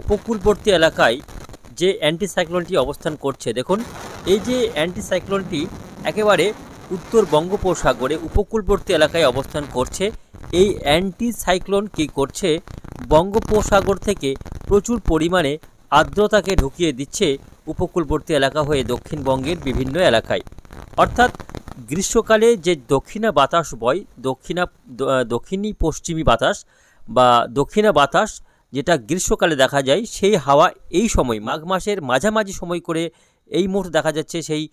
উপকূলবর্তী এলাকায় যে অ্যান্টিসাইক্লোনটি অবস্থান করছে। দেখুন, এই যে অ্যান্টিসাইক্লোনটি একেবারে উত্তর বঙ্গোপসাগরে উপকূলবর্তী এলাকায় অবস্থান করছে, এই অ্যান্টিসাইক্লোন কী করছে? বঙ্গোপসাগর থেকে প্রচুর পরিমাণে আর্দ্রতাকে ঢুকিয়ে দিচ্ছে উপকূলবর্তী এলাকা হয়ে দক্ষিণবঙ্গের বিভিন্ন এলাকায়। অর্থাৎ, গ্রীষ্মকালে যে দক্ষিণা বাতাস বয়, দক্ষিণা দক্ষিণী পশ্চিমী বাতাস বা দক্ষিণা বাতাস যেটা গ্রীষ্মকালে দেখা যায়, সেই হাওয়া এই সময়, মাঘ মাসের মাঝামাঝি সময় করে এই মুহূর্তে দেখা যাচ্ছে সেই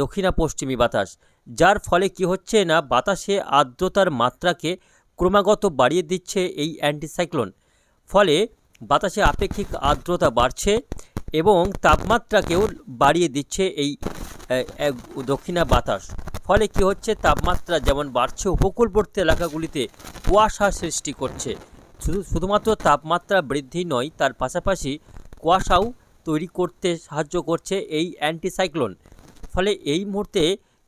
দক্ষিণা পশ্চিমী বাতাস। যার ফলে কি হচ্ছে না, বাতাসে আর্দ্রতার মাত্রাকে ক্রমাগত বাড়িয়ে দিচ্ছে এই অ্যান্টিসাইক্লোন। ফলে বাতাসে আপেক্ষিক আর্দ্রতা বাড়ছে এবং তাপমাত্রাকেও বাড়িয়ে দিচ্ছে এই দক্ষিণা বাতাস। ফলে কি হচ্ছে, তাপমাত্রা যেমন বাড়ছে, উপকূলবর্তী এলাকাগুলিতে কুয়াশা সৃষ্টি করছে। শুধু শুধুমাত্র তাপমাত্রা বৃদ্ধি নয়, তার পাশাপাশি কুয়াশাও তৈরি করতে সাহায্য করছে এই অ্যান্টিসাইক্লোন। ফলে এই মুহূর্তে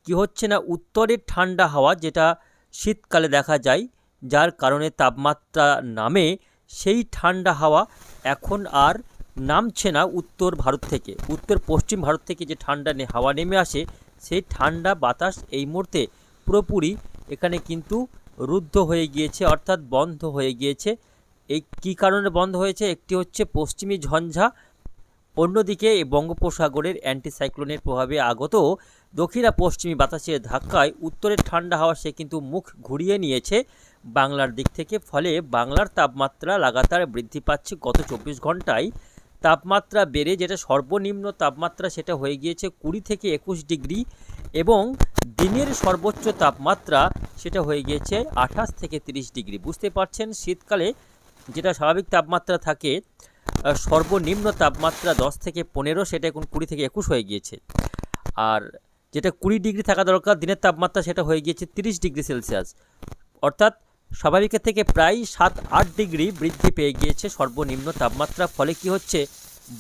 কি হচ্ছে না উত্তরের ঠান্ডা হাওয়া যেটা শীতকালে দেখা যায়, যার কারণে তাপমাত্রা নামে সেই ঠান্ডা হাওয়া এখন আর নামছে না উত্তর ভারত থেকে। উত্তর পশ্চিম ভারত থেকে যে ঠান্ডা হাওয়া নেমে আসে, সেই ঠান্ডা বাতাস এই মুহূর্তে পুরোপুরি এখানে কিন্তু রুদ্ধ হয়ে গিয়েছে, অর্থাৎ বন্ধ হয়ে গিয়েছে। এই কী কারণে বন্ধ হয়েছে? একটি হচ্ছে পশ্চিমী ঝঞ্ঝা, অন্যদিকে বঙ্গোপসাগরের অ্যান্টিসাইক্লোনের প্রভাবে আগত। দক্ষিণা পশ্চিমী বাতাসের ধাক্কায় উত্তরের ঠান্ডা হাওয়া সে কিন্তু মুখ ঘুরিয়ে নিয়েছে। বাংলার দিক থেকে ফলে বাংলার তাপমাত্রা লাগাতার বৃদ্ধি পাচ্ছে গত চব্বিশ ঘন্টায় তাপমাত্রা বেড়ে যেটা সর্বনিম্ন তাপমাত্রা সেটা হয়ে গিয়েছে কুড়ি থেকে একুশ ডিগ্রি এবং দিনের সর্বোচ্চ তাপমাত্রা সেটা হয়ে গিয়েছে আঠাশ থেকে তিরিশ ডিগ্রি। বুঝতে পারছেন? শীতকালে যেটা স্বাভাবিক তাপমাত্রা থাকে সর্বনিম্ন তাপমাত্রা দশ থেকে পনেরো, সেটা এখন কুড়ি থেকে একুশ হয়ে গিয়েছে। আর যেটা কুড়ি ডিগ্রি থাকা দরকার, দিনের তাপমাত্রা সেটা হয়ে গিয়েছে তিরিশ ডিগ্রি সেলসিয়াস। অর্থাৎ স্বাভাবিকের থেকে প্রায় সাত আট ডিগ্রি বৃদ্ধি পেয়ে গিয়েছে সর্বনিম্ন তাপমাত্রা। ফলে কি হচ্ছে?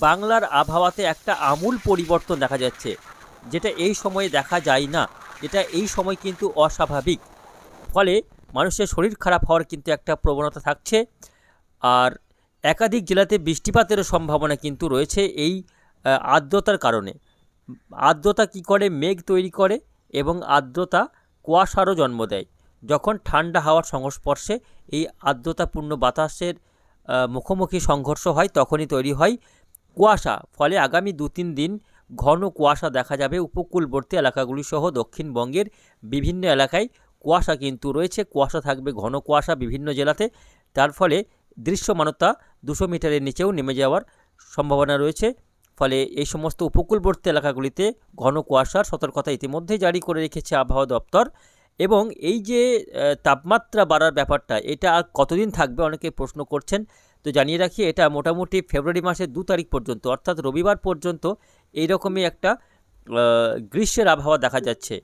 বাংলার আবহাওয়াতে একটা আমূল পরিবর্তন দেখা যাচ্ছে, যেটা এই সময়ে দেখা যায় না। যেটা এই সময় কিন্তু অস্বাভাবিক। ফলে মানুষের শরীর খারাপ হওয়ার কিন্তু একটা প্রবণতা থাকছে। আর একাধিক জেলাতে বৃষ্টিপাতেরও সম্ভাবনা কিন্তু রয়েছে এই আর্দ্রতার কারণে। আর্দ্রতা কি করে? মেঘ তৈরি করে এবং আর্দ্রতা কুয়াশারও জন্ম দেয়। যখন ঠান্ডা হাওয়ার সংস্পর্শে এই আর্দ্রতাপূর্ণ বাতাসের মুখোমুখি সংঘর্ষ হয়, তখনই তৈরি হয় কুয়াশা। ফলে আগামী দু তিন দিন ঘন কুয়াশা দেখা যাবে উপকূলবর্তী এলাকাগুলি সহ দক্ষিণবঙ্গের বিভিন্ন এলাকায়। কুয়াশা কিন্তু রয়েছে, কুয়াশা থাকবে, ঘন কুয়াশা বিভিন্ন জেলাতে। তার ফলে দৃশ্যমানতা দুশো মিটারের নিচেও নেমে যাওয়ার সম্ভাবনা রয়েছে। ফলে এই সমস্ত উপকূলবর্তী এলাকাগুলিতে ঘন কুয়াশার সতর্কতা ইতিমধ্যেই জারি করে রেখেছে আবহাওয়া দপ্তর। এবং এই যে তাপমাত্রা বাড়ার ব্যাপারটা, এটা আর কতদিন থাকবে অনেকে প্রশ্ন করছেন। তো জানিয়ে রাখি, এটা মোটামুটি ফেব্রুয়ারি মাসের দু তারিখ পর্যন্ত, অর্থাৎ রবিবার পর্যন্ত এইরকমই একটা গ্রীষ্মের আবহাওয়া দেখা যাচ্ছে।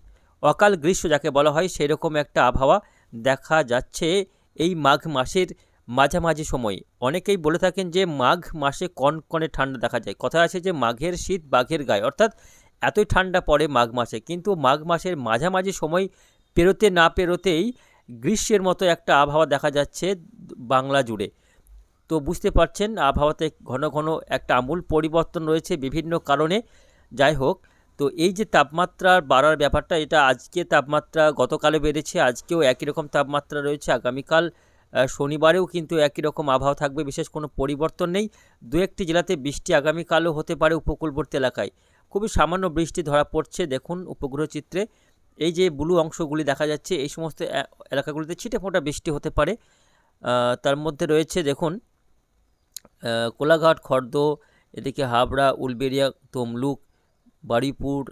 অকাল গ্রীষ্ম যাকে বলা হয় সেই রকম একটা আবহাওয়া দেখা যাচ্ছে এই মাঘ মাসের মাঝামাঝি সময়। অনেকেই বলে থাকেন যে মাঘ মাসে কনকনে ঠান্ডা দেখা যায়। কথা আছে যে মাঘের শীত বাঘের গায়ে, অর্থাৎ এতই ঠান্ডা পড়ে মাঘ মাসে। কিন্তু মাঘ মাসের মাঝামাঝি সময় পেরোতে না পেরোতেই গ্রীষ্মের মতো একটা আবহাওয়া দেখা যাচ্ছে বাংলা জুড়ে। তো বুঝতে পারছেন, আবহাওয়াতে ঘন ঘন একটা আমূল পরিবর্তন রয়েছে বিভিন্ন কারণে। যাই হোক, তো এই যে তাপমাত্রার বাড়ার ব্যাপারটা, এটা আজকে তাপমাত্রা গতকালে বেড়েছে, আজকেও একই রকম তাপমাত্রা রয়েছে। আগামীকাল শনিবারেও কিন্তু একই রকম আবহাওয়া থাকবে, বিশেষ কোনো পরিবর্তন নেই। দু একটি জেলাতে বৃষ্টি আগামীকালও হতে পারে উপকূলবর্তী এলাকায়। খুবই সামান্য বৃষ্টি ধরা পড়ছে, দেখুন উপগ্রহ চিত্রে এই যে ব্লু অংশগুলি দেখা যাচ্ছে, এই সমস্ত এলাকাগুলিতে ছিটে ফোঁটা বৃষ্টি হতে পারে। তার মধ্যে রয়েছে, দেখুন কোলাঘাট, খর্দ, এদিকে হাবড়া, উলবেড়িয়া, তমলুক বারুইপুর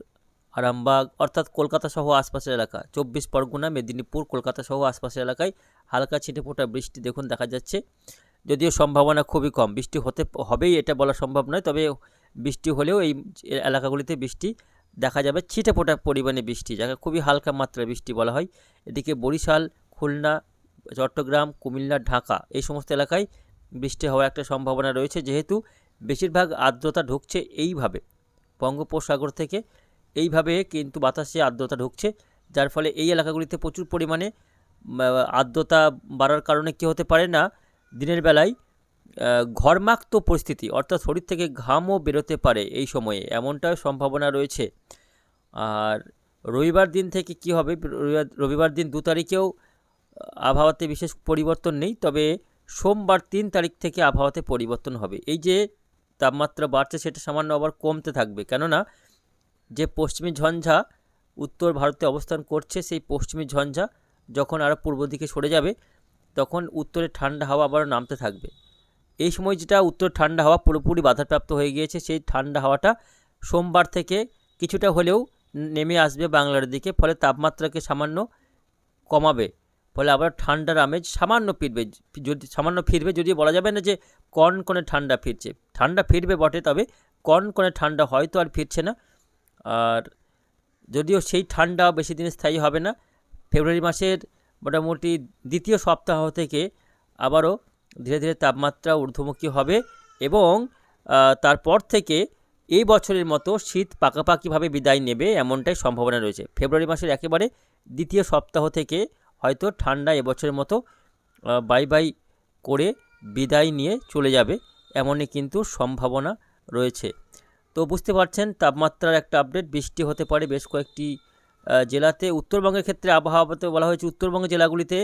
আরামবাগ, অর্থাৎ কলকাতা সহ আশপাশের এলাকা। চব্বিশ পরগনা, মেদিনীপুর, কলকাতা সহ আশপাশের এলাকায় হালকা ছিটেফোঁটা বৃষ্টি দেখুন দেখা যাচ্ছে। যদিও সম্ভাবনা খুবই কম, বৃষ্টি হতে হবেই এটা বলা সম্ভব নয়, তবে বৃষ্টি হলেও এই এলাকাগুলিতে বৃষ্টি দেখা যাবে, ছিটেফোঁটা পরিমাণে বৃষ্টি, যাকে খুবই হালকা মাত্রায় বৃষ্টি বলা হয়। এদিকে বরিশাল, খুলনা, চট্টগ্রাম, কুমিল্লা, ঢাকা এই সমস্ত এলাকায় বৃষ্টি হওয়ার একটা সম্ভাবনা রয়েছে, যেহেতু বেশিরভাগ আর্দ্রতা ঢুকছে এইভাবে। বঙ্গোপসাগর থেকে এইভাবে কিন্তু বাতাসে আর্দ্রতা ঢুকছে, যার ফলে এই এলাকাগুলিতে প্রচুর পরিমাণে আর্দ্রতা বাড়ার কারণে কী হতে পারে না, দিনের বেলায় ঘরমাক্ত পরিস্থিতি, অর্থাৎ শরীর থেকে ঘামও বেরোতে পারে এই সময়ে, এমনটাও সম্ভাবনা রয়েছে। আর রবিবার দিন থেকে কি হবে? রবিবার দিন দু তারিখেও আবহাওয়াতে বিশেষ পরিবর্তন নেই, তবে সোমবার তিন তারিখ থেকে আবহাওয়াতে পরিবর্তন হবে। এই যে তাপমাত্রা বাড়ছে, সেটা সামান্য আবার কমতে থাকবে। কেননা, যে পশ্চিমী ঝঞ্ঝা উত্তর ভারতে অবস্থান করছে, সেই পশ্চিমী ঝঞ্ঝা যখন আরও পূর্ব দিকে সরে যাবে, তখন উত্তরে ঠান্ডা হাওয়া আবারও নামতে থাকবে। এই সময় যেটা উত্তর ঠান্ডা হাওয়া পুরোপুরি বাধাপ্রাপ্ত হয়ে গিয়েছে, সেই ঠান্ডা হাওয়াটা সোমবার থেকে কিছুটা হলেও নেমে আসবে বাংলার দিকে, ফলে তাপমাত্রাকে সামান্য কমাবে। ফলে আবার ঠান্ডার আমেজ সামান্য ফিরবে। যদি সামান্য ফিরবে যদি বলা যাবে না যে কন কনে ঠান্ডা ফিরছে। ঠান্ডা ফিরবে বটে, তবে কন কনে ঠান্ডা হয়তো আর ফিরছে না। আর যদিও সেই ঠান্ডা বেশি দিন স্থায়ী হবে না, ফেব্রুয়ারি মাসের মোটামুটি দ্বিতীয় সপ্তাহ থেকে আবারও ধীরে ধীরে তাপমাত্রা ঊর্ধ্বমুখী হবে এবং তারপর থেকে এই বছরের মতো শীত পাকাপাকিভাবে বিদায় নেবে এমনটাই সম্ভাবনা রয়েছে। ফেব্রুয়ারি মাসের একেবারে দ্বিতীয় সপ্তাহ থেকে হয়তো ঠান্ডা এবছরের মতো বাই বাই করে বিদায় নিয়ে চলে যাবে এমনই কিন্তু সম্ভাবনা রয়েছে। তো বুঝতে পারছেন, তাপমাত্রার একটা আপডেট বৃষ্টি হতে পারে বেশ কয়েকটি জেলাতে। উত্তরবঙ্গের ক্ষেত্রে আবহাওয়াতে বলা হয়েছে, উত্তরবঙ্গের জেলাগুলিতে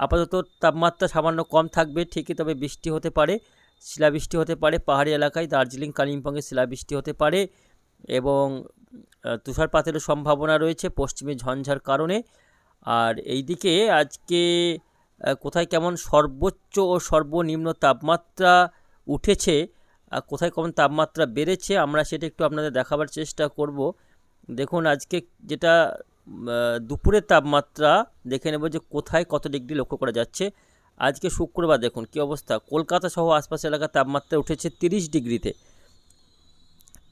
আপাতত তাপমাত্রা সামান্য কম থাকবে, ঠিকই তবে বৃষ্টি হতে পারে, শিলাবৃষ্টি হতে পারে। পাহাড়ি এলাকায় দার্জিলিং, কালিম্পংয়ে শিলাবৃষ্টি হতে পারে এবং তুষারপাতেরও সম্ভাবনা রয়েছে, পশ্চিমে ঝঞ্ঝার কারণে। আর এইদিকে আজকে কোথায় কেমন সর্বোচ্চ ও সর্বনিম্ন তাপমাত্রা উঠেছে কোথায় কেমন তাপমাত্রা বেড়েছে, আমরা সেটা একটু আপনাদের দেখাবার চেষ্টা করব। দেখুন, আজকে যেটা দুপুরের তাপমাত্রা, দেখে নেব যে কোথায় কত ডিগ্রি লক্ষ্য করা যাচ্ছে। আজকে শুক্রবার দেখুন, কী অবস্থা? কলকাতা সহ আশপাশ এলাকার তাপমাত্রা উঠেছে তিরিশ ডিগ্রিতে।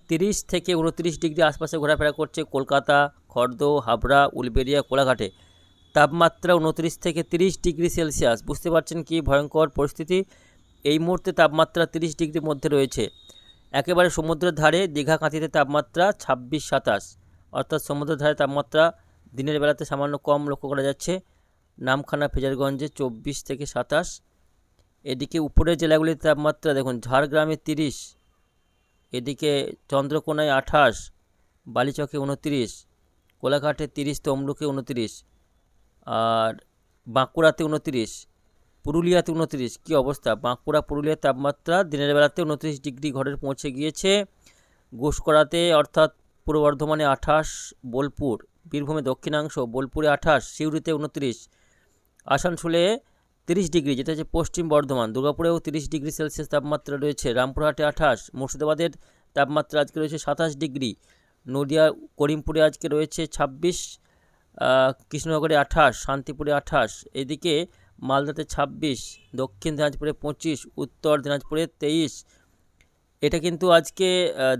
তিরিশ থেকে উনত্রিশ ডিগ্রি আশপাশে ঘোরাফেরা করছে কলকাতা, খর্দ, হাবড়া, উলবেড়িয়া, কোলাঘাটে। তাপমাত্রা উনত্রিশ থেকে তিরিশ ডিগ্রি সেলসিয়াস। বুঝতে পারছেন কি ভয়ঙ্কর পরিস্থিতি? এই মুহূর্তে তাপমাত্রা তিরিশ ডিগ্রির মধ্যে রয়েছে। একেবারে সমুদ্রের ধারে দীঘা কাঁথিতে তাপমাত্রা ছাব্বিশ সাতাশ। অর্থাৎ সমুদ্রের ধারে তাপমাত্রা দিনের বেলাতে সামান্য কম লক্ষ্য করা যাচ্ছে। নামখানা ফেজারগঞ্জে চব্বিশ থেকে সাতাশ। এদিকে উপরের জেলাগুলির তাপমাত্রা দেখুন, ঝাড়গ্রামে তিরিশ, এদিকে চন্দ্রকোনায় আঠাশ, বালিচকে উনত্রিশ, কোলাঘাটে তিরিশ, তমলুকে উনতিরিশ। আর বাঁকুড়াতে উনতিরিশ, পুরুলিয়াতে উনতিরিশ, কী অবস্থা? বাঁকুড়া, পুরুলিয়ার তাপমাত্রা দিনের বেলাতে উনত্রিশ ডিগ্রি ঘরে পৌঁছে গিয়েছে। ঘুষকরাতে অর্থাৎ পূর্ব বর্ধমানে আঠাশ, বোলপুর, বীরভূমে দক্ষিণাংশ, বোলপুরে আঠাশ, সিউড়িতে উনত্রিশ, আসানসোলে তিরিশ ডিগ্রি, যেটা হচ্ছে পশ্চিম বর্ধমান, দুর্গাপুরেও তিরিশ ডিগ্রি সেলসিয়াস তাপমাত্রা রয়েছে, রামপুরহাটে আঠাশ, মুর্শিদাবাদের তাপমাত্রা আজকে রয়েছে সাতাশ ডিগ্রি, নদিয়া, করিমপুরে আজকে রয়েছে ছাব্বিশ কৃষ্ণনগরে আঠাশ, শান্তিপুরে আঠাশ, এদিকে মালদাতে ছাব্বিশ, দক্ষিণ দিনাজপুরে পঁচিশ, উত্তর দিনাজপুরে তেইশ। এটা কিন্তু আজকে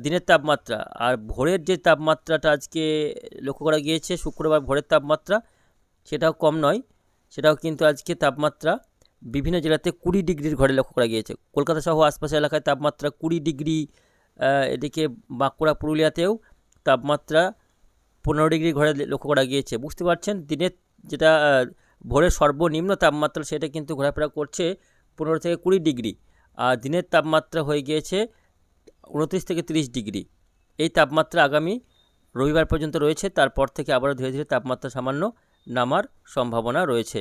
দিনের তাপমাত্রা। আর ভোরের যে তাপমাত্রাটা আজকে লক্ষ্য করা গিয়েছে, শুক্রবার ভোরের তাপমাত্রা, সেটাও কম নয়। সেটাও কিন্তু আজকে তাপমাত্রা বিভিন্ন জেলাতে কুড়ি ডিগ্রির ঘরে লক্ষ্য করা গিয়েছে। কলকাতা সহ আশপাশের এলাকায় তাপমাত্রা কুড়ি ডিগ্রি এদিকে বাঁকুড়া, পুরুলিয়াতেও তাপমাত্রা পনেরো ডিগ্রি ঘরে লক্ষ্য করা গিয়েছে। বুঝতে পারছেন? দিনের যেটা ভোরের সর্বনিম্ন তাপমাত্রা সেটা কিন্তু ঘোরাফেরা করছে পনেরো থেকে কুড়ি ডিগ্রি, আর দিনের তাপমাত্রা হয়ে গিয়েছে উনত্রিশ থেকে তিরিশ ডিগ্রি। এই তাপমাত্রা আগামী রবিবার পর্যন্ত রয়েছে, তারপর থেকে আবারও ধীরে ধীরে তাপমাত্রা সামান্য নামার সম্ভাবনা রয়েছে।